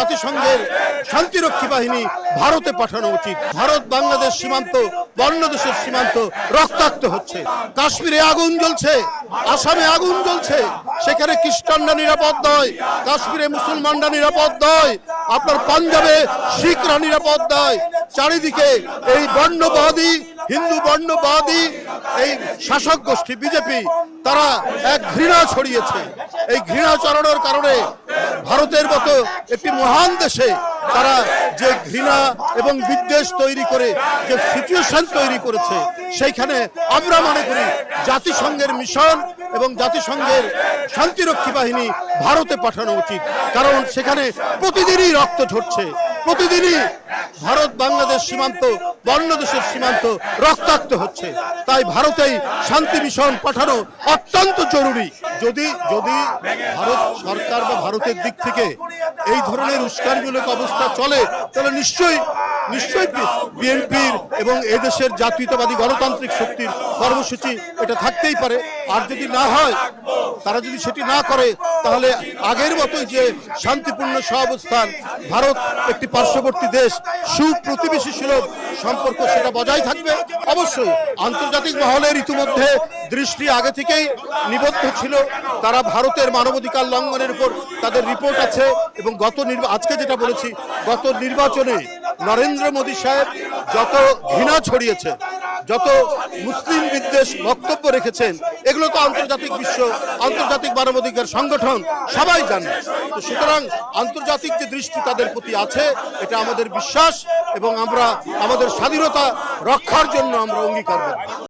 জাতিসংঘের শান্তিরক্ষী বাহিনী ভারতে পাঠানো উচিত। ভারত বাংলাদেশ সীমান্ত বাংলাদেশের সীমান্ত রক্তাক্ত হচ্ছে। কাশ্মীরে আগুন জ্বলছে, আসামে আগুন জ্বলছে, সেখানে খ্রিস্টানরা নিরাপদ নয়, কাশ্মীরে মুসলমানরা নিরাপদ নয়, আপনার পাঞ্জাবে শিখরা নিরাপদ নয়। চারিদিকে এই বর্ণবাদী, হিন্দু বর্ণবাদী, এই শাসক গোষ্ঠী বিজেপি, তারা এক ঘৃণা ছড়িয়েছে। এই ঘৃণা চড়ানোর কারণে ভারতের মতো একটি মহান দেশে তারা যে ঘৃণা এবং বিদ্বেষ তৈরি করে, যে সিচুয়েশন তৈরি করেছে, সেইখানে আমরা মনে করি জাতিসংঘের মিশন এবং জাতিসংঘের শান্তিরক্ষী বাহিনী ভারতে পাঠানো উচিত। কারণ সেখানে প্রতিদিনই রক্ত ঝরছে। প্রতিদিনই ভারত বাংলাদেশ সীমান্ত বাংলাদেশের সীমান্ত রক্তাক্ত হচ্ছে। তাই ভারতেই শান্তি মিশন পাঠানো অত্যন্ত জরুরি। যদি যদি ভারত সরকার বা ভারতের দিক থেকে এই ধরনের উস্কানিমূলক অবস্থা চলে, তাহলে নিশ্চয়ই নিশ্চয়ই বিএনপির এবং এদেশের জাতীয়তাবাদী গণতান্ত্রিক শক্তির কর্মসূচি এটা থাকতেই পারে। আর যদি না হয় তারা যদি সেটি না করে, তাহলে আগের মতোই যে শান্তিপূর্ণ সহাবস্থান, ভারত একটি পার্শ্ববর্তী দেশ, সুপ্রতিবেশী সুলভ সম্পর্ক সেটা বজায় থাকবে। অবশ্যই আন্তর্জাতিক মহলের ইতিমধ্যে দৃষ্টি আগে থেকেই নিবদ্ধ ছিল। তারা ভারতের মানবাধিকার লঙ্ঘনের উপর তাদের রিপোর্ট আছে এবং গত আজকে যেটা বলেছি, গত নির্বাচনে নরেন্দ্র মোদী সাহেব যত ঘৃণা ছড়িয়েছে যত মুসলিম বিদ্বেষ বক্তব্য রেখেছেন, এগুলো তো আন্তর্জাতিক বিশ্ব, আন্তর্জাতিক মানবাধিকার সংগঠন সবাই জানে। তো সুতরাং আন্তর্জাতিক যে দৃষ্টি তাদের প্রতি আছে, এটা আমাদের বিশ্বাস এবং আমরা আমাদের স্বাধীনতা রক্ষার জন্য আমরা অঙ্গীকার করব